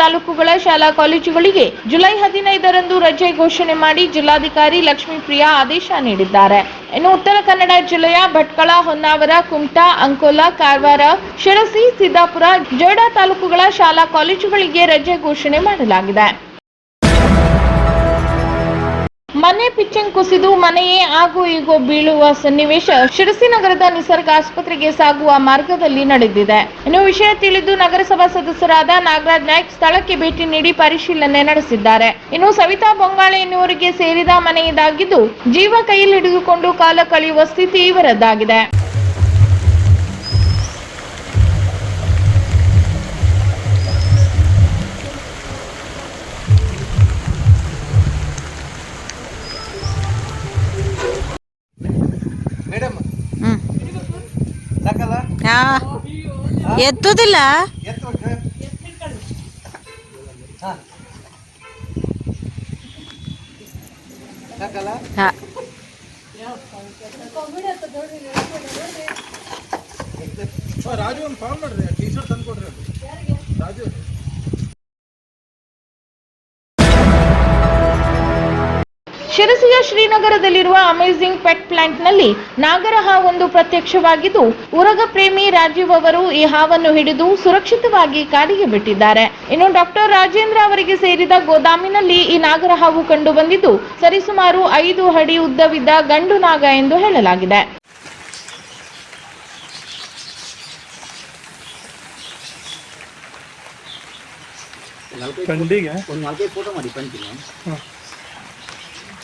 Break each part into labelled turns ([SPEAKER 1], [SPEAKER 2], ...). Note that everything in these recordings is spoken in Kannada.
[SPEAKER 1] ತಾಲೂಕುಗಳ ಶಾಲಾ ಕಾಲೇಜುಗಳಿಗೆ ಜುಲೈ ಹದಿನೈದರಂದು ರಜೆ ಘೋಷಣೆ ಮಾಡಿ ಜಿಲ್ಲಾಧಿಕಾರಿ ಲಕ್ಷ್ಮೀಪ್ರಿಯಾ ಆದೇಶ ನೀಡಿದ್ದಾರೆ. ಇನ್ನು ಉತ್ತರ ಕನ್ನಡ ಜಿಲ್ಲೆಯ ಭಟ್ಕಳ, ಹೊನ್ನಾವರ, ಕುಮಟಾ, ಅಂಕೋಲಾ, ಕಾರವಾರ, ಶಿರಸಿ, ಸಿದ್ದಾಪುರ ಜೋಡಾ ತಾಲೂಕುಗಳ ಶಾಲಾ ಕಾಲೇಜುಗಳಿಗೆ ರಜೆ ಘೋಷಣೆ ಮಾಡಲಾಗಿದೆ. ಮನೆ ಪಿಚ್ಚಿಂಗ್ ಕುಸಿದು ಮನೆಯೇ ಆಗು ಈಗೋ ಬೀಳುವ ಸನ್ನಿವೇಶ ಶಿರಸಿ ನಗರದ ನಿಸರ್ಗ ಆಸ್ಪತ್ರೆಗೆ ಸಾಗುವ ಮಾರ್ಗದಲ್ಲಿ ನಡೆದಿದೆ. ಇನ್ನು ವಿಷಯ ತಿಳಿದು ನಗರಸಭಾ ಸದಸ್ಯರಾದ ನಾಗರಾಜ್ ನಾಯ್ಕ್ ಸ್ಥಳಕ್ಕೆ ಭೇಟಿ ನೀಡಿ ಪರಿಶೀಲನೆ ನಡೆಸಿದ್ದಾರೆ. ಇನ್ನು ಸವಿತಾ ಬೊಂಗಾಳೆ ಎನ್ನುವರಿಗೆ ಸೇರಿದ ಮನೆಯದಾಗಿದ್ದು ಜೀವ ಕೈಯಲ್ಲಿ ಹಿಡಿದುಕೊಂಡು ಕಾಲ ಕಳೆಯುವ ಸ್ಥಿತಿ ಇವರದ್ದಾಗಿದೆ
[SPEAKER 2] ಎತ್ತುದಿಲ್ಲ.
[SPEAKER 3] ರಾಜು ಒಂದು ಫಾರ್ಮ್ ಮಾಡ್ರಿ ಟೀ ಶರ್ಟ್ ತಂದು ರಾಜು.
[SPEAKER 1] ಶಿರಸಿಯ ಶ್ರೀನಗರದಲ್ಲಿರುವ ಅಮೇಜಿಂಗ್ ಪೆಟ್ ಪ್ಲಾಂಟ್ನಲ್ಲಿ ನಾಗರ ಹಾವೊಂದು ಪ್ರತ್ಯಕ್ಷವಾಗಿದ್ದು ಉರಗ ಪ್ರೇಮಿ ರಾಜೀವ್ ಅವರು ಈ ಹಾವನ್ನು ಹಿಡಿದು ಸುರಕ್ಷಿತವಾಗಿ ಕಾಡಿಗೆ ಬಿಟ್ಟಿದ್ದಾರೆ. ಇನ್ನು ಡಾಕ್ಟರ್ ರಾಜೇಂದ್ರ ಅವರಿಗೆ ಸೇರಿದ ಗೋದಾಮಿನಲ್ಲಿ ಈ ನಾಗರ ಹಾವು ಕಂಡು ಬಂದಿದ್ದು ಸರಿಸುಮಾರು ಐದು ಅಡಿ ಉದ್ದವಿದ್ದ ಗಂಡು ನಾಗ ಎಂದು ಹೇಳಲಾಗಿದೆ.
[SPEAKER 3] ಕಂಡಿಗೆ
[SPEAKER 4] ಒಂದು ನಾಲ್ಕೈದು ಫೋಟೋ ಮಾಡಿ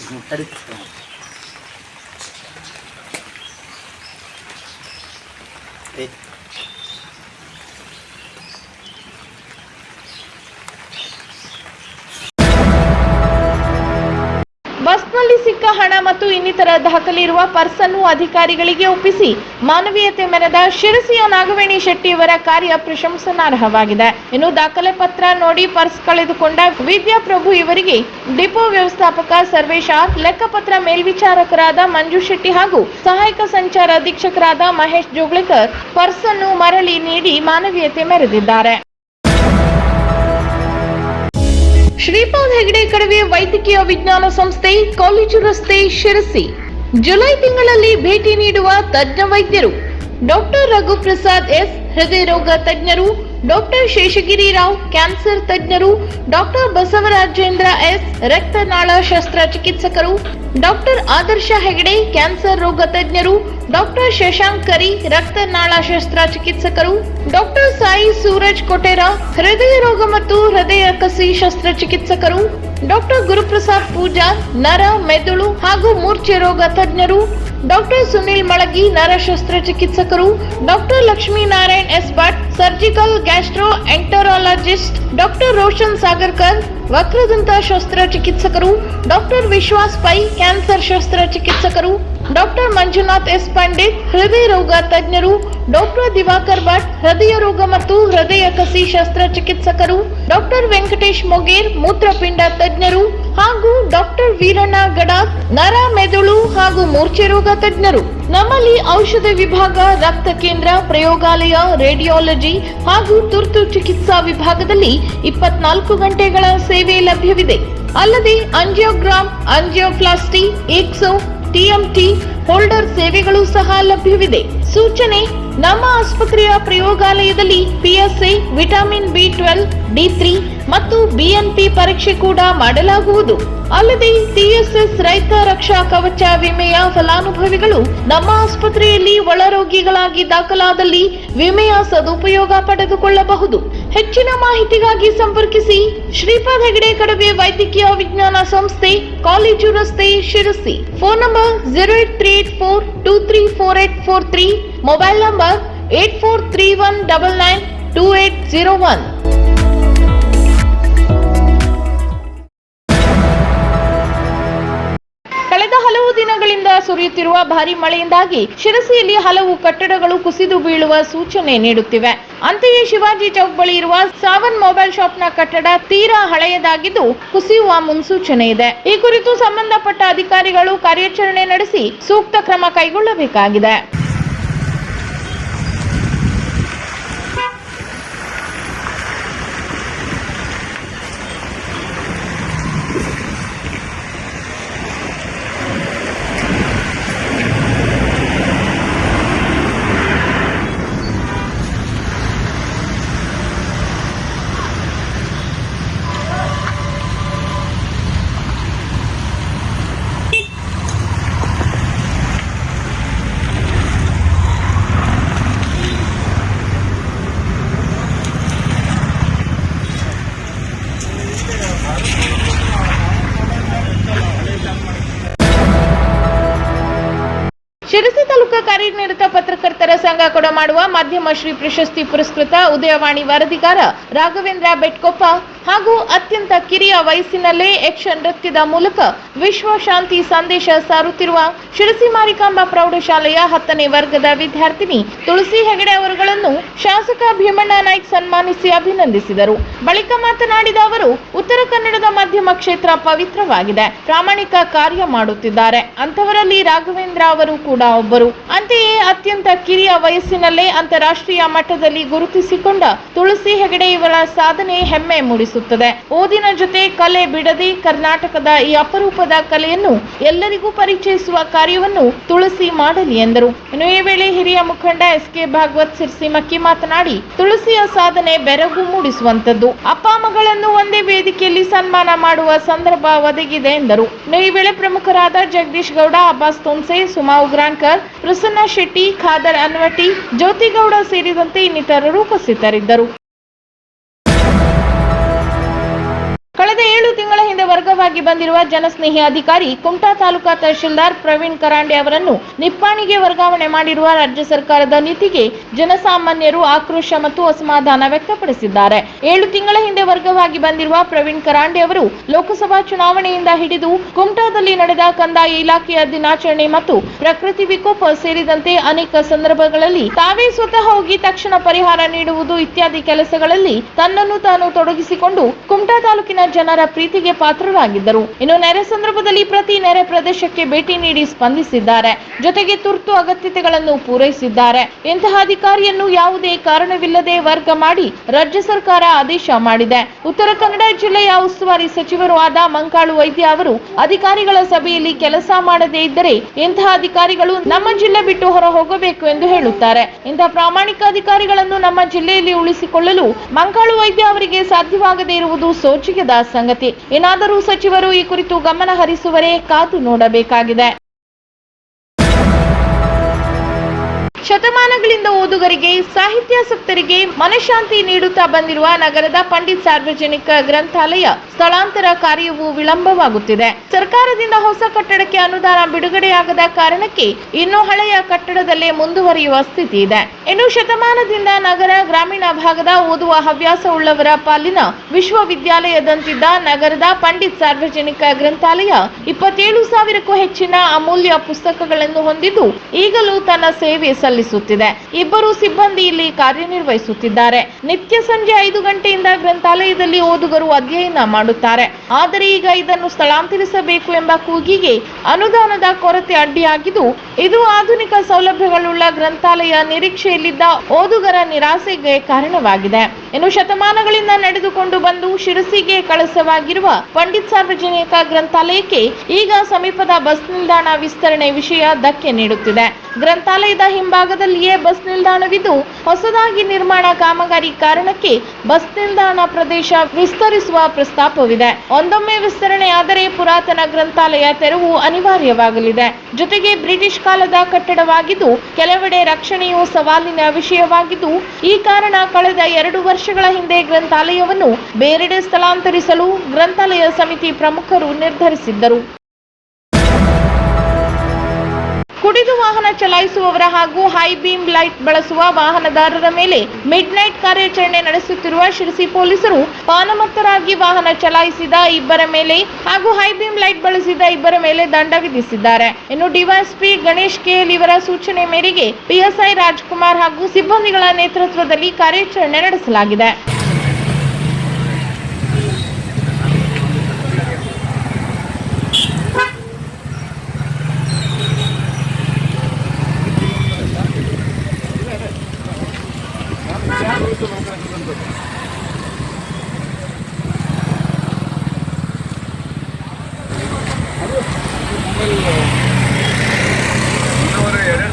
[SPEAKER 4] முட்டடிச்சிட்டோம்
[SPEAKER 1] ஏய் ಸಿಕ್ಕ ಹಣ ಮತ್ತು ಇನ್ನಿತರ ದಾಖಲೆ ಇರುವ ಪರ್ಸ್ ಅನ್ನು ಅಧಿಕಾರಿಗಳಿಗೆ ಒಪ್ಪಿಸಿ ಮಾನವೀಯತೆ ಮೆರೆದ ಶಿರಸಿಯ ನಾಗವೇಣಿ ಶೆಟ್ಟಿಯವರ ಕಾರ್ಯ ಪ್ರಶಂಸನಾರ್ಹವಾಗಿದೆ. ಇನ್ನು ದಾಖಲೆ ಪತ್ರ ನೋಡಿ ಪರ್ಸ್ ಕಳೆದುಕೊಂಡ ವಿದ್ಯಾಪ್ರಭು ಇವರಿಗೆ ಡಿಪೋ ವ್ಯವಸ್ಥಾಪಕ ಸರ್ವೇಶ, ಲೆಕ್ಕಪತ್ರ ಮೇಲ್ವಿಚಾರಕರಾದ ಮಂಜು ಶೆಟ್ಟಿ ಹಾಗೂ ಸಹಾಯಕ ಸಂಚಾರ ಅಧೀಕ್ಷಕರಾದ ಮಹೇಶ್ ಜೋಗ್ಳಿಕರ್ ಪರ್ಸ್ ಅನ್ನು ಮರಳಿ ನೀಡಿ ಮಾನವೀಯತೆ ಮೆರೆದಿದ್ದಾರೆ. ಶ್ರೀಪಾದ್ ಹೆಗಡೆ ಕಡವೆ ವೈದ್ಯಕೀಯ ವಿಜ್ಞಾನ ಸಂಸ್ಥೆ ಕಾಲೇಜು ರಸ್ತೆ ಶಿರಸಿ. ಜುಲೈ ತಿಂಗಳಲ್ಲಿ ಭೇಟಿ ನೀಡುವ ತಜ್ಞ ವೈದ್ಯರು. ಡಾಕ್ಟರ್ ರಘು ಪ್ರಸಾದ್ ಎಸ್ ಹೃದಯ ರೋಗ ತಜ್ಞರು, ಡಾಕ್ಟರ್ ಶೇಷಗಿರಿ ರಾವ್ ಕ್ಯಾನ್ಸರ್ ತಜ್ಞರು, ಡಾಕ್ಟರ್ ಬಸವರಾಜೇಂದ್ರ ಎಸ್ ರಕ್ತನಾಳ ಶಸ್ತ್ರಚಿಕಿತ್ಸಕರು, ಡಾಕ್ಟರ್ ಆದರ್ಶ ಹೆಗಡೆ ಕ್ಯಾನ್ಸರ್ ರೋಗ ತಜ್ಞರು ಡಾಕ್ಟರ್ ಶಶಾಂಕ್ ಕರಿ ರಕ್ತನಾಳ ಶಸ್ತ್ರಚಿಕಿತ್ಸಕರು ಡಾಕ್ಟರ್ ಸಾಯಿ ಸೂರಜ್ ಕೋಟೇರಾ ಹೃದಯ ರೋಗ ಮತ್ತು ಹೃದಯ ಕಸಿ ಶಸ್ತ್ರಚಿಕಿತ್ಸಕರು ಡಾಕ್ಟರ್ ಗುರುಪ್ರಸಾದ್ ಪೂಜಾ, ನರ, ಮೆದುಳು ಹಾಗೂ ಮೂರ್ಛೆ ರೋಗ ತಜ್ಞರು, ಡಾಕ್ಟರ್ ಸುನಿಲ್ ಮಳಗಿ ನರ ಶಸ್ತ್ರಚಿಕಿತ್ಸಕರು doctor Lakshminarayan S Bhat, surgical gastroenterologist doctor Roshan Sagarkar, ವಕ್ರದಂತ ಶಸ್ತ್ರಚಿಕಿತ್ಸಕರು ಡಾಕ್ಟರ್ ವಿಶ್ವಾಸ್ ಪೈ, ಕ್ಯಾನ್ಸರ್ ಶಸ್ತ್ರಚಿಕಿತ್ಸಕರು ಡಾಕ್ಟರ್ ಮಂಜುನಾಥ್ ಎಸ್ ಪಂಡಿತ್ ಹೃದಯ ರೋಗ ತಜ್ಞರು, ಡಾಕ್ಟರ್ ದಿವಾಕರ್ ಭಟ್, ಹೃದಯ ರೋಗ ಮತ್ತು ಹೃದಯ ಕಸಿ ಶಸ್ತ್ರಚಿಕಿತ್ಸಕರು ಡಾಕ್ಟರ್ ವೆಂಕಟೇಶ್ ಮೊಗೇರ್, ಮೂತ್ರಪಿಂಡ ತಜ್ಞರು ಹಾಗೂ ಡಾಕ್ಟರ್ ವೀರಣ್ಣ ಗಡಾಕ್, ನರ ಮೆದುಳು ಹಾಗೂ ಮೂರ್ಛೆ ರೋಗ ತಜ್ಞರು. ನಮ್ಮಲ್ಲಿ ಔಷಧ ವಿಭಾಗ, ರಕ್ತ ಕೇಂದ್ರ, ಪ್ರಯೋಗಾಲಯ, ರೇಡಿಯಾಲಜಿ ಹಾಗೂ ತುರ್ತು ಚಿಕಿತ್ಸಾ ವಿಭಾಗದಲ್ಲಿ ಇಪ್ಪತ್ನಾಲ್ಕು ಗಂಟೆಗಳ ಸೇವೆ ಲಭ್ಯವಿದೆ. ಅಲ್ಲದೆ angiogram, angioplasty echo TMT holder ಸೇವೆಗಳು ಸಹ ಲಭ್ಯವಿದೆ. ಸೂಚನೆ, ನಮ್ಮ ಆಸ್ಪತ್ರೆಯ ಪ್ರಯೋಗಾಲಯದಲ್ಲಿ PSI vitamin B twelve, D three ಮತ್ತು ಬಿಎನ್ಪಿ ಪರೀಕ್ಷೆ ಕೂಡ ಮಾಡಲಾಗುವುದು. ಅಲ್ಲದೆ ಟಿಎಸ್ಎಸ್ ರೈತ ರಕ್ಷಾ ಕವಚ ವಿಮೆಯ ಫಲಾನುಭವಿಗಳು ನಮ್ಮ ಆಸ್ಪತ್ರೆಯಲ್ಲಿ ಒಳರೋಗಿಗಳಾಗಿ ದಾಖಲಾದಲ್ಲಿ ವಿಮೆಯ ಸದುಪಯೋಗ ಪಡೆದುಕೊಳ್ಳಬಹುದು. ಹೆಚ್ಚಿನ ಮಾಹಿತಿಗಾಗಿ ಸಂಪರ್ಕಿಸಿ ಶ್ರೀಪಾದ್ ಹೆಗಡೆ ಕಡವೆ ವೈದ್ಯಕೀಯ ವಿಜ್ಞಾನ ಸಂಸ್ಥೆ ಕಾಲೇಜು ರಸ್ತೆ Sirsi. Phone number zero eight three eight four two three four eight four three, mobile number eight four three one double nine two eight zero one. ದಿನಗಳಿಂದ ಸುರಿಯುತ್ತಿರುವ ಭಾರಿ ಮಳೆಯಿಂದಾಗಿ ಶಿರಸಿಯಲ್ಲಿ ಹಲವು ಕಟ್ಟಡಗಳು ಕುಸಿದು ಬೀಳುವ ಸೂಚನೆ ನೀಡುತ್ತಿವೆ. ಅಂತೆಯೇ ಶಿವಾಜಿ ಚೌಕ್ ಬಳಿ ಇರುವ ಸಾವನ್ ಮೊಬೈಲ್ ಶಾಪ್ನ ಕಟ್ಟಡ ತೀರಾ ಹಳೆಯದಾಗಿದ್ದು ಕುಸಿಯುವ ಮುನ್ಸೂಚನೆ ಇದೆ. ಈ ಕುರಿತು ಸಂಬಂಧಪಟ್ಟ ಅಧಿಕಾರಿಗಳು ಕಾರ್ಯಾಚರಣೆ ನಡೆಸಿ ಸೂಕ್ತ ಕ್ರಮ ಕೈಗೊಳ್ಳಬೇಕಾಗಿದೆ. ಕಾರ್ಯನಿರತ ಪತ್ರಕರ್ತರ ಸಂಘ ಕೊಡಮಾಡುವ ಮಾಧ್ಯಮ ಶ್ರೀ ಪ್ರಶಸ್ತಿ ಪುರಸ್ಕೃತ ಉದಯವಾಣಿ ವರದಿಗಾರ ರಾಘವೇಂದ್ರ ಬೆಟ್ಕೊಪ್ಪ ಹಾಗೂ ಅತ್ಯಂತ ಕಿರಿಯ ವಯಸ್ಸಿನಲ್ಲೇ ಯಕ್ಷ ನೃತ್ಯದ ಮೂಲಕ ವಿಶ್ವ ಶಾಂತಿ ಸಂದೇಶ ಸಾರುತ್ತಿರುವ ಶಿರಸಿ ಮಾರಿಕಾಂಬಾ ಪ್ರೌಢಶಾಲೆಯ ಹತ್ತನೇ ವರ್ಗದ ವಿದ್ಯಾರ್ಥಿನಿ ತುಳಸಿ ಹೆಗಡೆ ಅವರುಗಳನ್ನು ಶಾಸಕ ಭೀಮಣ್ಣ ನಾಯ್ಕ್ ಸನ್ಮಾನಿಸಿ ಅಭಿನಂದಿಸಿದರು. ಬಳಿಕ ಮಾತನಾಡಿದ ಅವರು, ಉತ್ತರ ಕನ್ನಡದ ಮಾಧ್ಯಮ ಕ್ಷೇತ್ರ ಪವಿತ್ರವಾಗಿದೆ. ಪ್ರಾಮಾಣಿಕ ಕಾರ್ಯ ಮಾಡುತ್ತಿದ್ದಾರೆ. ಅಂತವರಲ್ಲಿ ರಾಘವೇಂದ್ರ ಅವರು ಕೂಡ ಒಬ್ಬರು. ಅಂತೆಯೇ ಅತ್ಯಂತ ಕಿರಿಯ ವಯಸ್ಸಿನಲ್ಲೇ ಅಂತಾರಾಷ್ಟ್ರೀಯ ಮಟ್ಟದಲ್ಲಿ ಗುರುತಿಸಿಕೊಂಡ ತುಳಸಿ ಹೆಗಡೆ ಇವರ ಸಾಧನೆ ಹೆಮ್ಮೆ ಮೂಡಿಸುತ್ತದೆ ಓದಿನ ಜೊತೆ ಕಲೆ ಬಿಡದೆ ಕರ್ನಾಟಕದ ಈ ಅಪರೂಪದ ಕಲೆಯನ್ನು ಎಲ್ಲರಿಗೂ ಪರಿಚಯಿಸುವ ಕಾರ್ಯವನ್ನು ತುಳಸಿ ಮಾಡಲಿ ಎಂದರು. ಇನ್ನು ಈ ವೇಳೆ ಹಿರಿಯ ಮುಖಂಡ ಎಸ್ ಕೆ ಭಾಗವತ್ ಸಿರ್ಸಿಮಕ್ಕಿ ಮಾತನಾಡಿ, ತುಳಸಿಯ ಸಾಧನೆ ಬೆರಗು ಮೂಡಿಸುವಂತದ್ದು ಅಪ್ಪ ಮಗಳನ್ನು ಒಂದೇ ವೇದಿಕೆಯಲ್ಲಿ ಸನ್ಮಾನ ಮಾಡುವ ಸಂದರ್ಭ ಒದಗಿದೆ ಎಂದರು. ಈ ವೇಳೆ ಪ್ರಮುಖರಾದ ಜಗದೀಶ್ ಗೌಡ, ಅಬ್ಬಾಸ್ ತೋನ್ಸೆ ಸುಮಾ ಉಗ್ರಾಂಕರ್, ಪ್ರಸನ್ನ ಶೆಟ್ಟಿ, ಖಾದರ್ ಅನ್ವಟಿ, ಜ್ಯೋತಿಗೌಡ ಸೇರಿದಂತೆ ಇನ್ನಿತರರು ಉಪಸ್ಥಿತರಿದ್ದರು. ಕಳೆದ ಏಳು ತಿಂಗಳ ಹಿಂದೆ ವರ್ಗವಾಗಿ ಬಂದಿರುವ ಜನಸ್ನೇಹಿ ಅಧಿಕಾರಿ ಕುಮಟಾ ತಾಲೂಕಾ ತಹಶೀಲ್ದಾರ್ ಪ್ರವೀಣ್ ಕರಾಂಡೆ ಅವರನ್ನು ನಿಪ್ಪಾಣಿಗೆ ವರ್ಗಾವಣೆ ಮಾಡಿರುವ ರಾಜ್ಯ ಸರ್ಕಾರದ ನೀತಿಗೆ ಜನಸಾಮಾನ್ಯರು ಆಕ್ರೋಶ ಮತ್ತು ಅಸಮಾಧಾನ ವ್ಯಕ್ತಪಡಿಸಿದ್ದಾರೆ. ಏಳು ತಿಂಗಳ ಹಿಂದೆ ವರ್ಗವಾಗಿ ಬಂದಿರುವ ಪ್ರವೀಣ್ ಕರಾಂಡೆ ಅವರು ಲೋಕಸಭಾ ಚುನಾವಣೆಯಿಂದ ಹಿಡಿದು ಕುಮಟಾದಲ್ಲಿ ನಡೆದ ಕಂದಾಯ ಇಲಾಖೆಯ ದಿನಾಚರಣೆ ಮತ್ತು ಪ್ರಕೃತಿ ವಿಕೋಪ ಸೇರಿದಂತೆ ಅನೇಕ ಸಂದರ್ಭಗಳಲ್ಲಿ ತಾವೇ ಸ್ವತಃ ಹೋಗಿ ತಕ್ಷಣ ಪರಿಹಾರ ನೀಡುವುದು ಇತ್ಯಾದಿ ಕೆಲಸಗಳಲ್ಲಿ ತನ್ನನ್ನು ತಾನು ತೊಡಗಿಸಿಕೊಂಡು ಕುಮಟಾ ತಾಲೂಕಿನ ಜನರ ಪ್ರೀತಿಗೆ ಪಾತ್ರರಾಗಿದ್ದರು. ಇನ್ನು ನೆರೆ ಸಂದರ್ಭದಲ್ಲಿ ಪ್ರತಿ ನೆರೆ ಪ್ರದೇಶಕ್ಕೆ ಭೇಟಿ ನೀಡಿ ಸ್ಪಂದಿಸಿದ್ದಾರೆ. ಜೊತೆಗೆ ತುರ್ತು ಅಗತ್ಯತೆಗಳನ್ನು ಪೂರೈಸಿದ್ದಾರೆ. ಇಂತಹ ಅಧಿಕಾರಿಯನ್ನು ಯಾವುದೇ ಕಾರಣವಿಲ್ಲದೆ ವರ್ಗ ಮಾಡಿ ರಾಜ್ಯ ಸರ್ಕಾರ ಆದೇಶ ಮಾಡಿದೆ. ಉತ್ತರ ಕನ್ನಡ ಜಿಲ್ಲೆಯ ಉಸ್ತುವಾರಿ ಸಚಿವರು ಆದ ಮಂಕಾಳು ವೈದ್ಯ ಅವರು, ಅಧಿಕಾರಿಗಳ ಸಭೆಯಲ್ಲಿ ಕೆಲಸ ಮಾಡದೇ ಇದ್ದರೆ ಇಂತಹ ಅಧಿಕಾರಿಗಳು ನಮ್ಮ ಜಿಲ್ಲೆ ಬಿಟ್ಟು ಹೊರ ಹೋಗಬೇಕು ಎಂದು ಹೇಳುತ್ತಾರೆ. ಇಂತಹ ಪ್ರಾಮಾಣಿಕ ಅಧಿಕಾರಿಗಳನ್ನು ನಮ್ಮ ಜಿಲ್ಲೆಯಲ್ಲಿ ಉಳಿಸಿಕೊಳ್ಳಲು ಮಂಕಾಳು ವೈದ್ಯ ಅವರಿಗೆ ಸಾಧ್ಯವಾಗದೇ ಇರುವುದು ಸೋಚಿಗೆದ ಸಂಗತಿ. ಏನಾದರೂ ಸಚಿವರು ಈ ಕುರಿತು ಗಮನ ಹರಿಸುವರೇ ಕಾದು ನೋಡಬೇಕಾಗಿದೆ. ಶತಮಾನಗಳಿಂದ ಓದುಗರಿಗೆ, ಸಾಹಿತ್ಯಾಸಕ್ತರಿಗೆ ಮನಃಶಾಂತಿ ನೀಡುತ್ತಾ ಬಂದಿರುವ ನಗರದ ಪಂಡಿತ್ ಸಾರ್ವಜನಿಕ ಗ್ರಂಥಾಲಯ ಸ್ಥಳಾಂತರ ಕಾರ್ಯವು ವಿಳಂಬವಾಗುತ್ತಿದೆ. ಸರ್ಕಾರದಿಂದ ಹೊಸ ಕಟ್ಟಡಕ್ಕೆ ಅನುದಾನ ಬಿಡುಗಡೆಯಾಗದ ಕಾರಣಕ್ಕೆ ಇನ್ನು ಹಳೆಯ ಕಟ್ಟಡದಲ್ಲೇ ಮುಂದುವರಿಯುವ ಸ್ಥಿತಿ ಇದೆ. ಇನ್ನು ಶತಮಾನದಿಂದ ನಗರ ಗ್ರಾಮೀಣ ಭಾಗದ ಓದುವ ಹವ್ಯಾಸ ಉಳ್ಳವರ ಪಾಲಿನ ವಿಶ್ವವಿದ್ಯಾಲಯದಂತಿದ್ದ ನಗರದ ಪಂಡಿತ್ ಸಾರ್ವಜನಿಕ ಗ್ರಂಥಾಲಯ ಇಪ್ಪತ್ತೇಳು ಸಾವಿರಕ್ಕೂ ಹೆಚ್ಚಿನ ಅಮೂಲ್ಯ ಪುಸ್ತಕಗಳನ್ನು ಹೊಂದಿದ್ದು ಈಗಲೂ ತನ್ನ ಸೇವೆ ಸಲ್ಲಿಸುತ್ತಿದೆ ಇಬ್ಬರು ಸಿಬ್ಬಂದಿ ಇಲ್ಲಿ ಕಾರ್ಯನಿರ್ವಹಿಸುತ್ತಿದ್ದಾರೆ. ನಿತ್ಯ ಸಂಜೆ ಐದು ಗಂಟೆಯಿಂದ ಗ್ರಂಥಾಲಯದಲ್ಲಿ ಓದುಗರು ಅಧ್ಯಯನ ಮಾಡುತ್ತಾರೆ. ಆದರೆ ಈಗ ಇದನ್ನು ಸ್ಥಳಾಂತರಿಸಬೇಕು ಎಂಬ ಕೂಗಿಗೆ ಅನುದಾನದ ಕೊರತೆ ಅಡ್ಡಿಯಾಗಿದ್ದು, ಇದು ಆಧುನಿಕ ಸೌಲಭ್ಯಗಳುಳ್ಳ ಗ್ರಂಥಾಲಯ ನಿರೀಕ್ಷೆಯಲ್ಲಿದ್ದ ಓದುಗರ ನಿರಾಸೆಗೆ ಕಾರಣವಾಗಿದೆ. ಇನ್ನು ಶತಮಾನಗಳಿಂದ ನಡೆದುಕೊಂಡು ಬಂದು ಶಿರಸಿಗೆ ಕಳಸವಾಗಿರುವ ಪಂಡಿತ್ ಸಾರ್ವಜನಿಕ ಗ್ರಂಥಾಲಯಕ್ಕೆ ಈಗ ಸಮೀಪದ ಬಸ್ ನಿಲ್ದಾಣ ವಿಸ್ತರಣೆ ವಿಷಯ ಧಕ್ಕೆ ನೀಡುತ್ತಿದೆ. ಗ್ರಂಥಾಲಯದ ಹಿಂಭಾಗದಲ್ಲಿಯೇ ಬಸ್ ನಿಲ್ದಾಣವಿದ್ದು, ಹೊಸದಾಗಿ ನಿರ್ಮಾಣ ಕಾಮಗಾರಿ ಕಾರಣಕ್ಕೆ ಬಸ್ ನಿಲ್ದಾಣ ಪ್ರದೇಶ ವಿಸ್ತರಿಸುವ ಪ್ರಸ್ತಾಪವಿದೆ. ಒಂದೊಮ್ಮೆ ವಿಸ್ತರಣೆಯಾದರೆ ಪುರಾತನ ಗ್ರಂಥಾಲಯ ತೆರವು ಅನಿವಾರ್ಯವಾಗಲಿದೆ. ಜೊತೆಗೆ ಬ್ರಿಟಿಷ್ ಕಾಲದ ಕಟ್ಟಡವಾಗಿದ್ದು, ಕೆಲವೆಡೆ ರಕ್ಷಣೆಯು ಸವಾಲಿನ ವಿಷಯವಾಗಿದ್ದು, ಈ ಕಾರಣ ಕಳೆದ ಎರಡು ವರ್ಷಗಳ ಹಿಂದೆ ಗ್ರಂಥಾಲಯವನ್ನು ಬೇರೆಡೆ ಸ್ಥಳಾಂತರಿಸಲು ಗ್ರಂಥಾಲಯ ಸಮಿತಿ ಪ್ರಮುಖರು ನಿರ್ಧರಿಸಿದ್ದರು. ಕುಡಿದು ವಾಹನ ಚಲಾಯಿಸುವವರ ಹಾಗೂ ಹೈ ಬೀಮ್ ಲೈಟ್ ಬಳಸುವ ವಾಹನದಾರರ ಮೇಲೆ ಮಿಡ್ ನೈಟ್ ಕಾರ್ಯಾಚರಣೆ ನಡೆಸುತ್ತಿರುವ ಶಿರಸಿ ಪೊಲೀಸರು ಪಾನಮತ್ತರಾಗಿ ವಾಹನ ಚಲಾಯಿಸಿದ ಇಬ್ಬರ ಮೇಲೆ ಹಾಗೂ ಹೈ ಬೀಮ್ ಲೈಟ್ ಬಳಸಿದ ಇಬ್ಬರ ಮೇಲೆ ದಂಡ ವಿಧಿಸಿದ್ದಾರೆ. ಇನ್ನು ಡಿವೈಎಸ್ಪಿ ಗಣೇಶ್ ಕೆಎಲ್ ಇವರ ಸೂಚನೆ ಮೇರೆಗೆ ಪಿಎಸ್ಐ ರಾಜ್ಕುಮಾರ್ ಹಾಗೂ ಸಿಬ್ಬಂದಿಗಳ ನೇತೃತ್ವದಲ್ಲಿ ಕಾರ್ಯಾಚರಣೆ ನಡೆಸಲಾಗಿದೆ.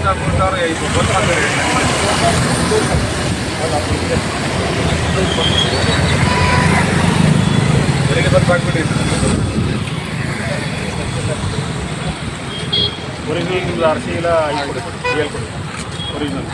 [SPEAKER 3] ಐದು ಗೊತ್ತಾಗ್ತದೆ ಬೆಳಿಗ್ಗೆ ಸ್ವಲ್ಪ ಹಾಕ್ಬಿಡಿ ಒರಿಜಿನಲ್ ನಿಮ್ದು ಆರ್ ಸಿ ಇಲ್ಲ ಕೊಡಿ ಹೇಳ್ಕೊಡಿ ಒರಿಜಿನಲ್